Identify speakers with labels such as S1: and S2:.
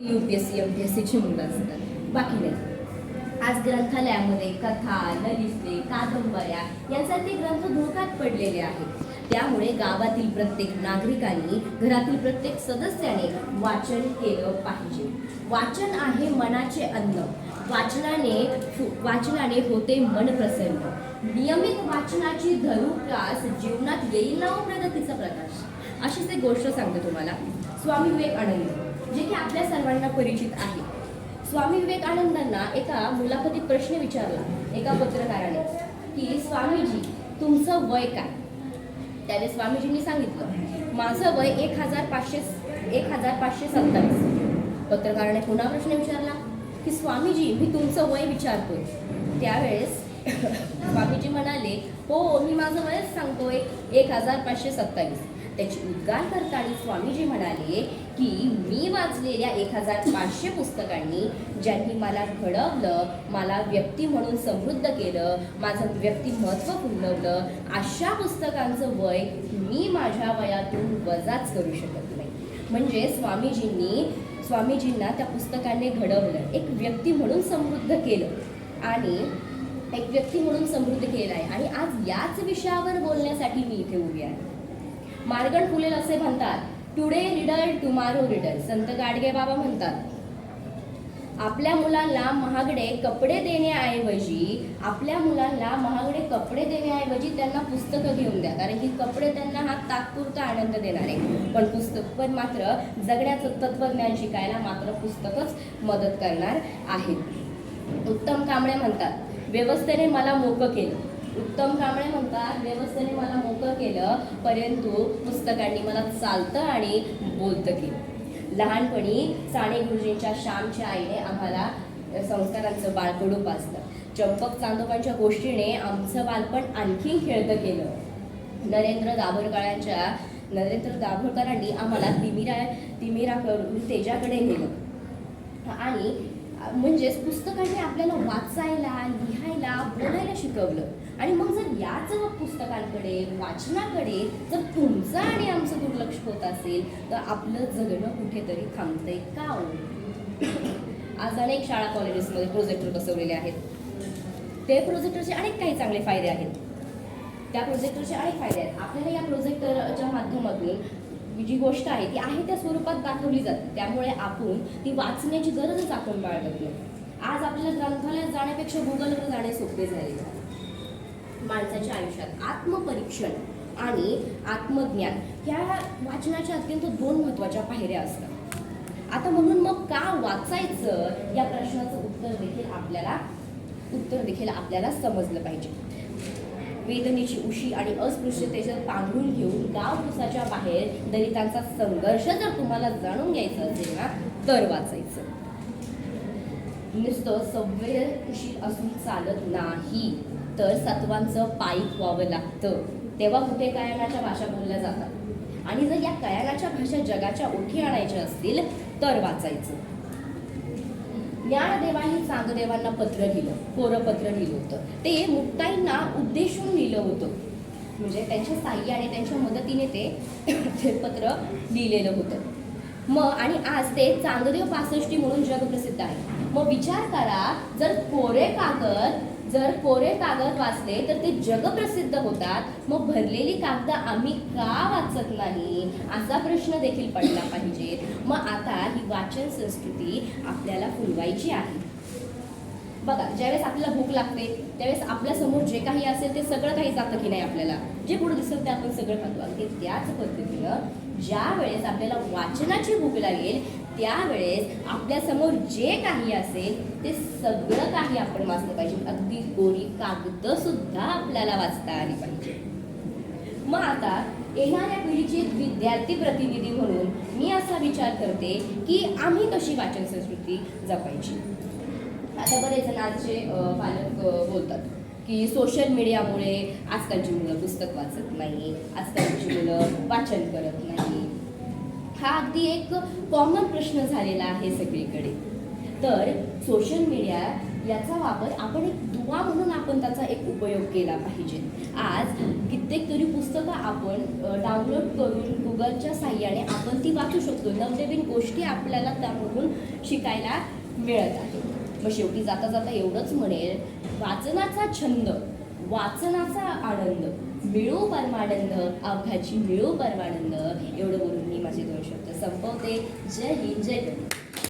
S1: U P S C M P S सीची मुलं असतात. बाकी नाही. आज ग्रंथालयामध्ये कथा ललिते कादंबऱ्या यांसारखे ग्रंथ धोक्यात पडलेले आहेत. त्यामुळे गावातील प्रत्येक नागरिकांनी घरातील प्रत्येक सदस्याने वाचन केलं पाहिजे. वाचन आहे मनाचे अन्न. वाचनाने वाचनाने होते मन प्रसन्न. नियमित वाचनाची धरू जीवनात येईल ना हो प्रगतीचा प्रकाश? अशीच एक गोष्ट सांगते तुम्हाला. स्वामी विवेकानंद जे की सर्वांना परिचित आहे. स्वामी विवेकानंदांना एका मुलाखतीत प्रश्न विचारला एका पत्रकाराने की स्वामीजी तुमचं वय काय? त्याने स्वामीजींनी सांगितलं माझं वय एक हजार पाचशे एक हजार पाचशे सत्तावीस पत्रकाराने पुन्हा प्रश्न विचारला की स्वामीजी मी तुमचं वय विचारतोय. त्यावेळेस स्वामीजी म्हणाले हो मी माझं वयच सांगतोय एक हजार पाचशे सत्तावीस त्याची उद्गार करताना स्वामीजी म्हणाले की मी वाचलेल्या एक हजार पाचशे पुस्तकांनी ज्यांनी मला घडवलं मला व्यक्ती म्हणून समृद्ध केलं माझं व्यक्तिमत्व फुलवलं अशा पुस्तकांचं वय मी माझ्या वयातून वजाच करू शकत नाही. म्हणजे स्वामीजींनी स्वामीजींना त्या पुस्तकाने घडवलं एक व्यक्ती म्हणून समृद्ध केलं. आणि एक व्यक्ती म्हणून समृद्ध केला आहे आणि आज याच विषयावर बोलण्यासाठी मी इथे उभी आहे. मार्गण फुलेल असे म्हणतात टुडे रिडल टुमारो रिडल संत गाडगे बाबा म्हणतात. आपल्या मुलांना महागडे कपडे देण्याऐवजी आपल्या मुलांना महागडे कपडे देण्याऐवजी त्यांना पुस्तकं घेऊन द्या कारण की कपडे त्यांना हा तात्पुरता आनंद देणार. आहे पण पुस्तक पण मात्र जगण्याचं तत्वज्ञान शिकायला मात्र पुस्तकच मदत करणार आहे. उत्तम कांबळे म्हणतात व्यवस्थेने मला मोकं केलं. उत्तम कांबळे म्हणतात व्यवस्थेने मला मोकळं केलं. परंतु पुस्तकांनी मला चालतं आणि बोलतं केलं. लहानपणी साने गुरुजींच्या श्यामच्या आईने आम्हाला संस्कारांचं बाळकडू पाजलं. चंपक चांदोबांच्या गोष्टीने आमचं बालपण आणखीन खेळतं केलं. नरेंद्र दाभोळकरांच्या नरेंद्र दाभोळकरांनी आम्हाला तिमिरा तिमिराकडून तेजाकडे नेलं. आणि म्हणजेच पुस्तकांनी आपल्याला वाचायला लिहायला बोलायला शिकवलं. आणि मग जर याच पुस्तकांकडे वाचनाकडे जर तुमचं आणि आमचं दुर्लक्ष होत असेल तर आपलं जगणं कुठेतरी थांबतंय का हो? आज अनेक शाळा कॉलेजेसमध्ये प्रोजेक्टर बसवलेले आहेत. ते प्रोजेक्टरचे अनेक काही चांगले फायदे आहेत. त्या प्रोजेक्टरचे अनेक फायदे आहेत. आपल्याला या प्रोजेक्टरच्या माध्यमातून जी गोष्ट आहे ती आहे त्या स्वरूपात दाखवली जाते. त्यामुळे आपण ती वाचण्याची गरजच आपण बाळगत नाही. आज आपल्याला ग्रंथालयात जाण्यापेक्षा गुगलवर जाणे सोपे झाले आहे. माणसाच्या आयुष्यात आत्मपरीक्षण आणि आत्मज्ञान ह्या वाचनाच्या अत्यंत दोन महत्त्वाच्या पायऱ्या असतात. आता म्हणून मग का वाचायचं? या प्रश्नाचं उत्तर देखील आपल्याला उत्तर देखील आपल्याला समजलं पाहिजे. वेदनेची उशी आणि अस्पृश्यतेच्या पांघरून घेऊन गावकुसाच्या बाहेर दलितांचा संघर्ष जर तुम्हाला जाणून घ्यायचा असेल ना तर वाचायचं. नुसतं संवेदनशील असून चालत नाही. तर सत्वांचं पायी व्हावं लागतं. तेव्हा कुठे कायनाच्या भाषा बोलल्या जातात? आणि जर या कयानाच्या भाषा जगाच्या ओठी आणायच्या असतील तर वाचायचं. ज्ञानदेवांनी चांगदेवांना पत्र लिहिलं कोरं पत्र लिहिलं होतं. ते मुक्ताईंना उद्देशून लिहिलं होतं. म्हणजे त्यांच्या साह्याने त्यांच्या मदतीने ते ते पत्र लिहिलेलं होतं. मग आणि आज ते चांगदेव पासष्टी म्हणून जगप्रसिद्ध आहे. मग विचार करा जर कोरे कागद जर कोरे कागद वाचले तर ते जगप्रसिद्ध होतात. मग भरलेली कागद आम्ही का वाचत नाही? असा प्रश्न देखील पडला पाहिजे. मग आता ही वाचन संस्कृती आपल्याला फुलवायची आहे. बघा ज्यावेळेस आपल्याला भूक लागते त्यावेळेस आपल्यासमोर जे काही असेल ते सगळं काही जातं की नाही आपल्याला? जे पुढे दिसत ते आपण सगळं खातो. अगदी त्याच पद्धतीनं ज्या वेळेस आपल्याला वाचनाची भूक लागेल त्यावेळेस आपल्यासमोर जे काही असेल ते सगळं काही आपण वाचलं पाहिजे. अगदी गोरी कागद सुद्धा आपल्याला वाचता आली पाहिजे. मग आता येणाऱ्या पिढीची एक विद्यार्थी प्रतिनिधी म्हणून मी असा विचार करते की आम्ही कशी वाचन संस्कृती जपायची? आता बरेच जण आजचे पालक बोलतात की सोशल मीडियामुळे आजकालची मुलं पुस्तक वाचत नाही आजकालची मुलं वाचन करत नाही. हा अगदी एक कॉमन प्रश्न झालेला आहे सगळीकडे. तर सोशल मीडिया याचा वापर आपण एक दुवा म्हणून आपण त्याचा एक उपयोग केला पाहिजे. आज कित्येक तरी पुस्तकं आपण डाउनलोड करून गुगलच्या साह्याने आपण ती वाचू शकतो. नवनवीन गोष्टी आपल्याला त्यामधून शिकायला मिळत आहे मग शेवटी जाता जाता एवढंच म्हणेल वाचनाचा छंद वाचनाचा आनंद मिळू परमानंद अवघाची मिळू परमानंद एवढं बोलून मी माझे दोन शब्द संपवते. जय हिंद जय गणित